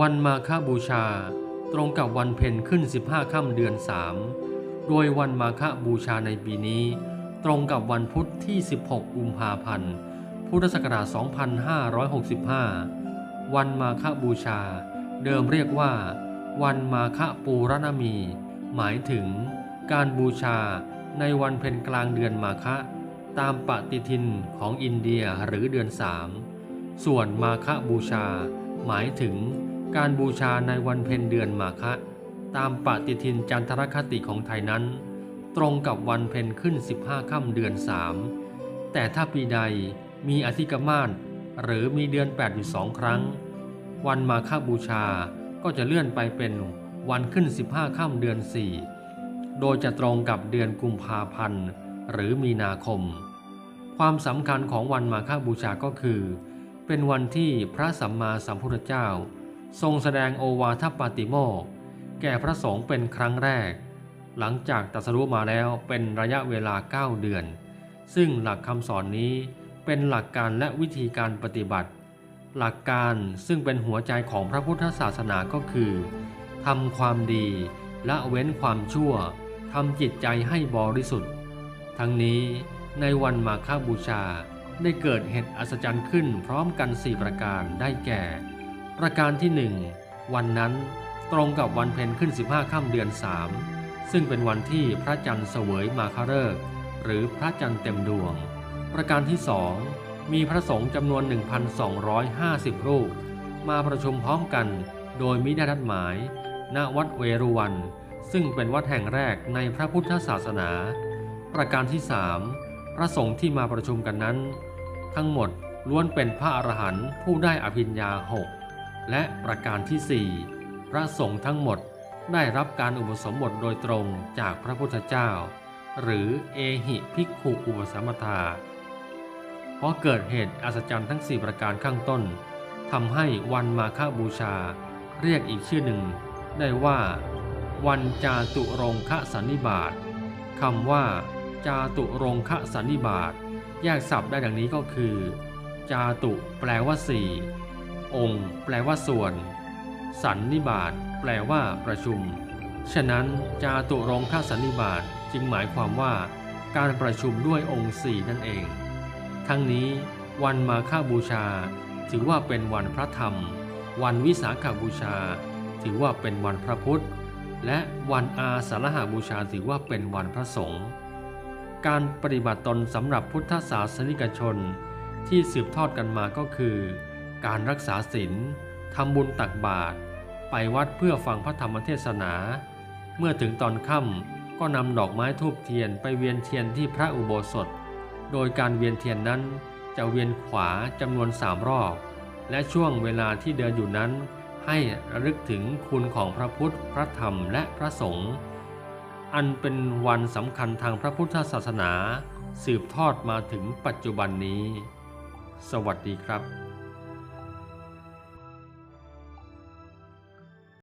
วันมาฆบูชา ตรงกับวันเพ็ญขึ้น 15ค่ำเดือน 3 โดยวันมาฆบูชาในปีนี้ ตรงกับวันพุธที่ 16 กุมภาพันธ์ พุทธศักราช 2565 วันมาฆบูชา เดิมเรียกว่า วันมาฆปูรณมี หมายถึง การบูชาในวันเพ็ญกลางเดือนมาฆะตามปฏิทินของอินเดียหรือเดือนสามส่วนมาฆบูชา หมายถึง การบูชาในวันเพ็ญเดือนมาฆะตามปฏิทินจันทรคติของไทยนั้น ตรงกับวันเพ็ญขึ้น 15ค่ำเดือนสามแต่ถ้าปีใดมีอธิกมาศหรือมีเดือน 8 อยู่สองครั้ง วันมาฆบูชาก็จะเลื่อนไปเป็นวันขึ้น 15ค่ำเดือน 4 โดยจะตรงกับเดือนกุมภาพันธ์หรือมีนาคม ความสำคัญของวันมาฆบูชาก็คือ เป็นวันที่พระสัมมาสัมพุทธเจ้า ทรงแสดงโอวาทปาติโมกแก่พระสงฆ์เป็นครั้งแรก หลังจากตรัสรู้มาแล้วเป็นระยะเวลา 9 เดือน ซึ่งหลักคำสอนนี้เป็นหลักการและวิธีการปฏิบัติ หลักการซึ่งเป็นหัวใจของพระพุทธศาสนาก็คือทำความดีละเว้นความชั่วทำจิตใจให้บริสุทธิ์ ทั้งนี้ในวันมาฆบูชาได้เกิดเหตุอัศจรรย์ขึ้นพร้อมกัน 4 ประการได้แก่ ประการที่1วันนั้นตรงกับวันเพ็ญขึ้น 15ค่ำเดือน 3 ซึ่งเป็นวันที่พระจันทร์เสวยมาคฤกษ์หรือพระจันทร์เต็มดวง ประการที่สองมีพระสงฆ์จำนวน 1,250 รูป มาประชุมพร้อมกันโดยมิได้นัดหมาย ณวัดเวรุวัน ซึ่งเป็นวัดแห่งแรกในพระพุทธศาสนา ประการที่สามพระสงฆ์ที่มาประชุมกันนั้น ทั้งหมดล้วนเป็นพระอรหันต์ผู้ได้อภิญญาหก และประการที่สี่พระสงฆ์ทั้งหมดได้รับการอุปสมบทโดยตรงจากพระพุทธเจ้า หรือเอหิภิกขุอุปสมปทาเพราะเกิดเหตุอัศจรรย์ทั้ง 4 ประการข้างต้นทำให้วันมาฆบูชา เรียกอีกชื่อหนึ่ง ได้ว่า วันจาตุรงคสันนิบาตคำว่า จาตุรงคสันนิบาตแยกศัพท์ได้ดังนี้ก็คือ จาตุแปลว่าสี่ องค์ แปลว่าส่วน สันนิบาตแปลว่าประชุม ฉะนั้นจาตุรงคสันนิบาตจึงหมายความว่า การประชุมด้วยองค์สี่นั่นเอง ทั้งนี้วันมาฆบูชา ถือว่าเป็นวันพระธรรม วันวิสาขบูชา ถือว่าเป็นวันพระพุทธ และวันอาสาฬหาบูชาถือว่าเป็นวันพระสงฆ์การปฏิบัติตนสำหรับพุทธศาสนิกชนที่สืบทอดกันมาก็คือ การรักษาศีลทำบุญตักบาตรไปวัดเพื่อฟังพระธรรมเทศนา เมื่อถึงตอนค่ำก็นำดอกไม้ทูบเทียนไปเวียนเทียนที่พระอุโบสถ โดยการเวียนเทียนนั้นจะเวียนขวาจำนวนสามรอบ และช่วงเวลาที่เดินอยู่นั้น ให้ระลึกถึงคุณของพระพุทธ พระธรรมและพระสงฆ์อันเป็นวันสำคัญทางพระพุทธศาสนา สืบทอดมาถึงปัจจุบันนี้ สวัสดีครับ